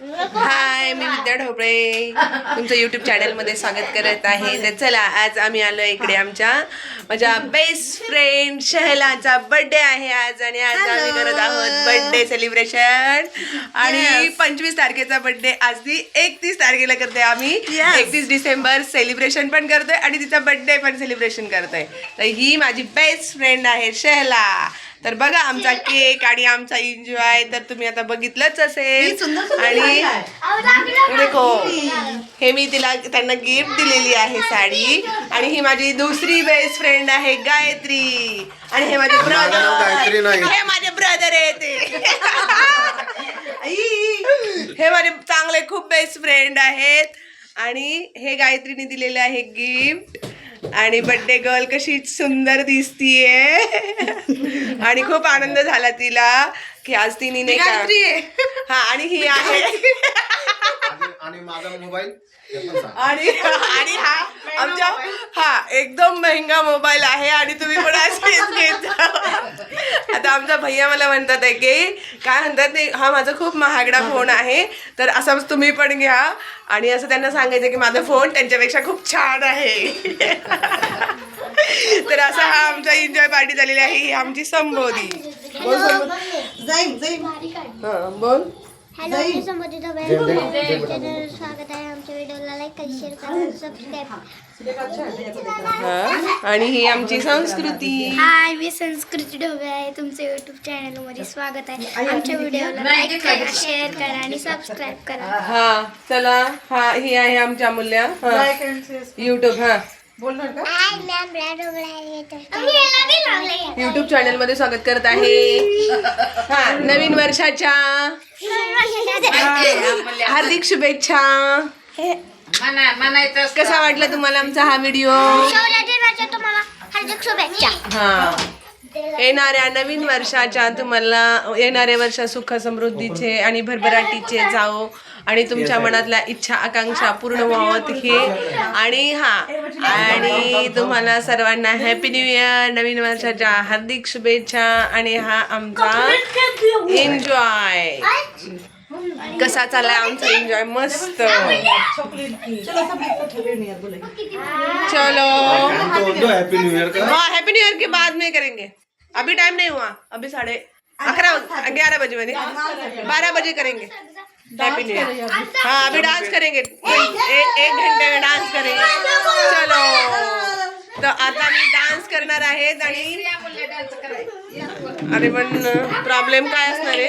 हाय मी विद्या ढोबळे. तुमचं युट्यूब चॅनलमध्ये स्वागत करत आहे. तर चला आज आम्ही आलो इकडे आमच्या माझ्या बेस्ट फ्रेंड शहलाचा बर्थडे आहे आज आणि आज आम्ही करत आहोत बर्थडे सेलिब्रेशन आणि पंचवीस तारखेचा बर्थडे आज ती एकतीस तारखेला करतोय आम्ही. एकतीस डिसेंबर सेलिब्रेशन पण करतोय आणि तिचा बर्थडे पण सेलिब्रेशन करतोय. तर ही माझी बेस्ट फ्रेंड आहे शहला. तर बघा आमचा केक आणि आमचा एन्जॉय तर तुम्ही आता बघितलंच असेल. आणि देखो हे मी तिला त्यांना गिफ्ट दिलेली आहे साडी. आणि ही माझी दुसरी बेस्ट फ्रेंड आहे गायत्री. आणि हे माझे ब्रदर नाही. हे माझे ब्रदर आहे ते. हे माझे चांगले खूप बेस्ट फ्रेंड आहेत. आणि हे गायत्रीने दिलेले आहे गिफ्ट आणि बर्थडे गर्ल कशी सुंदर दिसतीये. आणि खूप आनंद झाला तिला की आज तिने नाही का हा आणि ही आहे. आणि माझा मोबाईल हे पण सांग. आणि आणि हा आमच्या हा एकदम महंगा मोबाईल आहे आणि तुम्ही पण असेच घेत जा. आता आमचा भैया मला म्हणतात आहे की काय म्हणतात ते हा माझा खूप महागडा फोन आहे तर असाच तुम्ही पण घ्या. आणि असं त्यांना सांगायचं की माझा फोन त्यांच्यापेक्षा खूप छान आहे. तर असा हा आमचा एन्जॉय पार्टी झालेली आहे ही आमची संबोधी. बोल संबोधी. हा, बोल. हॅलो चॅनल स्वागत आहे आमच्या व्हिडिओला. लाईक करा शेअर करा सबस्क्राईब हा? आणि ही आमची संस्कृती. हाय मी संस्कृती ढोबळे आहे. तुमचं युट्यूब चॅनलमध्ये स्वागत आहे. आमच्या व्हिडिओला लाईक करा शेअर करा आणि सबस्क्राईब करा. हा चला. हा ही आहे आमच्या मूल्य लाईक अँड शेअर युट्यूब हा. बोलणार का? युट्यूब चॅनलमध्ये स्वागत करत आहे. हा नवीन वर्षाच्या हार्दिक शुभेच्छा. कसा वाटला तुम्हाला आमचा हा व्हिडिओ हार्दिक शुभेच्छा. हा. येणाऱ्या नवीन वर्षाच्या तुम्हाला येणाऱ्या वर्ष सुख समृद्धीचे आणि भरभराटीचे जाओ आणि तुमच्या मनातल्या इच्छा आकांक्षा पूर्ण व्हावत हे. आणि हा आणि तुम्हाला सर्वांना हॅपी न्यू इयर नवीन वर्षाच्या हार्दिक शुभेच्छा आणि हा आमचा एन्जॉय कसा चाललाय आमचा एन्जॉय मस्त. चलो. हैप्पी न्यू हाँ ईयर के बाद में करेंगे. अभी टाइम नहीं हुआ। अभी साढ़े अकड़ा ग्यारह बजे बजे बारह बजे करेंगे। हैप्पी न्यू हाँ अभी डांस करेंगे। एक एक घंटे में डांस करेंगे। चलो। तर आता मी डान्स करणार आहेत आणि अरे पण प्रॉब्लेम काय असणार आहे?